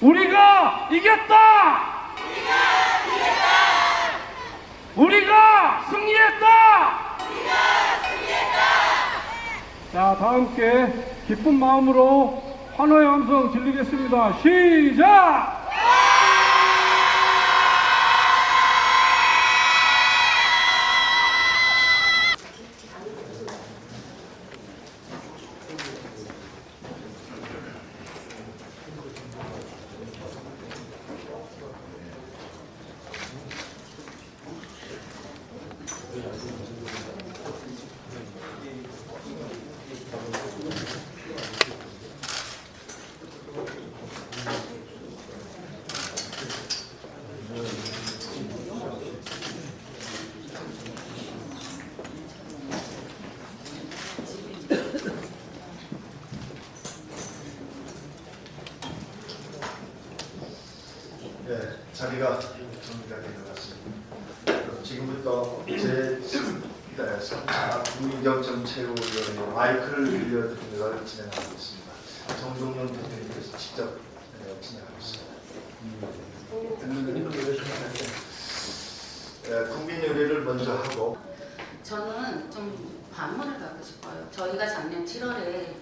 우리가 이겼다! 우리가 승리했다! 자, 다 함께 기쁜 마음으로 환호의 함성 질리겠습니다. 시작! 네, 자리가 정리가 된 것 같습니다. 지금부터 제 네, 3차 국민경정 최고위원회 마이크를 빌려드리는 걸 진행하겠습니다. 정동영 대표님께서 직접 네, 진행하겠습니다. 네, 국민 의례를 먼저 하고 저는 좀 반문을 갖고 싶어요. 저희가 작년 7월에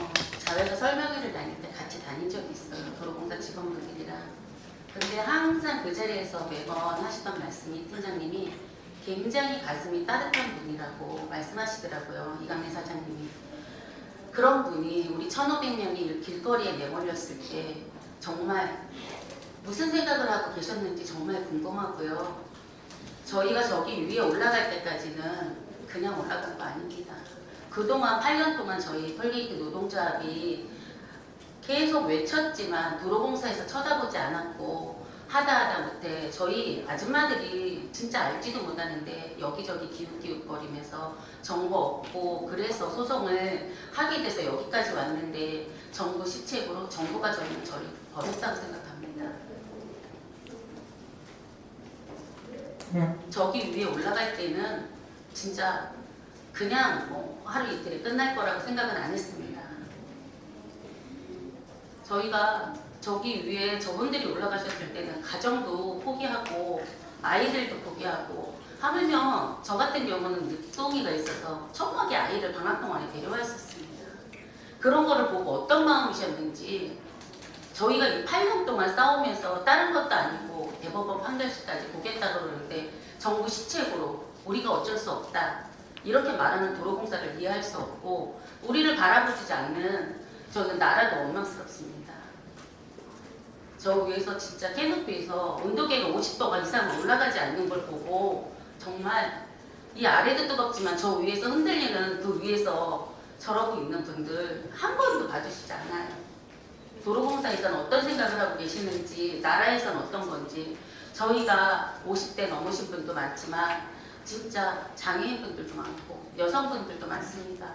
어, 자회사 설명회를 다닐 때 같이 다닌 적이 있어요. 도로공사 직원분들이랑. 근데 항상 그 자리에서 매번 하시던 말씀이 팀장님이 굉장히 가슴이 따뜻한 분이라고 말씀하시더라고요. 이강래 사장님이. 그런 분이 우리 1,500명이 길거리에 내몰렸을 때 정말 무슨 생각을 하고 계셨는지 정말 궁금하고요. 저희가 저기 위에 올라갈 때까지는 그냥 올라간 거 아닙니다. 그동안 8년 동안 저희 톨게이트 노동조합이 계속 외쳤지만 도로공사에서 쳐다보지 않았고 하다 하다 못해 저희 아줌마들이 진짜 알지도 못하는데 여기저기 기웃기웃거리면서 정보 얻고 그래서 소송을 하게 돼서 여기까지 왔는데 정부 시책으로 정부가 저희는 저를 버렸다고 생각합니다. 저기 위에 올라갈 때는 진짜 그냥 뭐 하루 이틀에 끝날 거라고 생각은 안 했습니다. 저희가 저기 위에 저분들이 올라가셨을 때는 가정도 포기하고 아이들도 포기하고 하물며 저 같은 경우는 늦둥이가 있어서 처음하게 아이를 방학 동안에 데려왔었습니다. 그런 거를 보고 어떤 마음이셨는지 저희가 이 8년 동안 싸우면서 다른 것도 아니고 대법원 판결시까지 보겠다고 그러는데 정부 시책으로 우리가 어쩔 수 없다 이렇게 말하는 도로공사를 이해할 수 없고 우리를 바라보지 않는 저는 나라도 원망스럽습니다. 저 위에서 진짜 캐노피에서 온도계가 50도가 이상 올라가지 않는 걸 보고 정말 이 아래도 뜨겁지만 저 위에서 흔들리는 그 위에서 저러고 있는 분들 한 번도 봐주시지 않아요. 도로공사에서는 어떤 생각을 하고 계시는지 나라에서는 어떤 건지 저희가 50대 넘으신 분도 많지만 진짜 장애인분들도 많고 여성분들도 많습니다.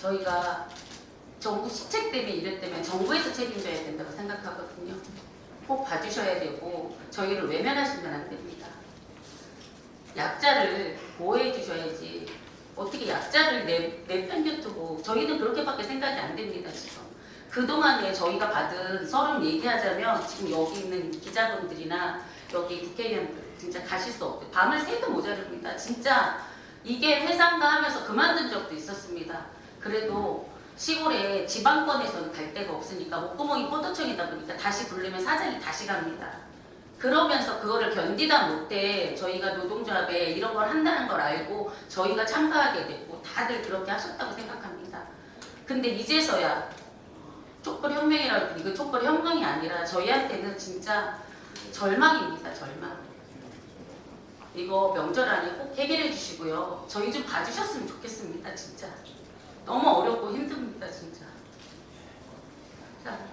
저희가 정부 시책 때문에 이랬다면 정부에서 책임져야 된다고 생각하거든요. 꼭 봐주셔야 되고 저희를 외면하시면 안 됩니다. 약자를 보호해 주셔야지 어떻게 약자를 내, 내 편겨두고 저희는 그렇게밖에 생각이 안 됩니다 지금. 그동안에 저희가 받은 서름 얘기하자면 지금 여기 있는 기자분들이나 여기 국회의원들 진짜 가실 수 없고 밤을 새도 모자릅니다. 진짜 이게 회상가 하면서 그만둔 적도 있었습니다. 그래도 시골에 지방권에서는 갈 데가 없으니까 목구멍이 포도청이다 보니까 다시 부르면 사장이 다시 갑니다. 그러면서 그거를 견디다 못해 저희가 노동조합에 이런 걸 한다는 걸 알고 저희가 참가하게 됐고 다들 그렇게 하셨다고 생각합니다. 근데 이제서야 촛불 혁명이라고 이거 촛불 혁명이 아니라 저희한테는 진짜 절망입니다. 절망. 이거 명절 안에 꼭 해결해 주시고요. 저희 좀 봐주셨으면 좋겠습니다. 진짜. 너무 어렵고 힘듭니다. 진짜. 자,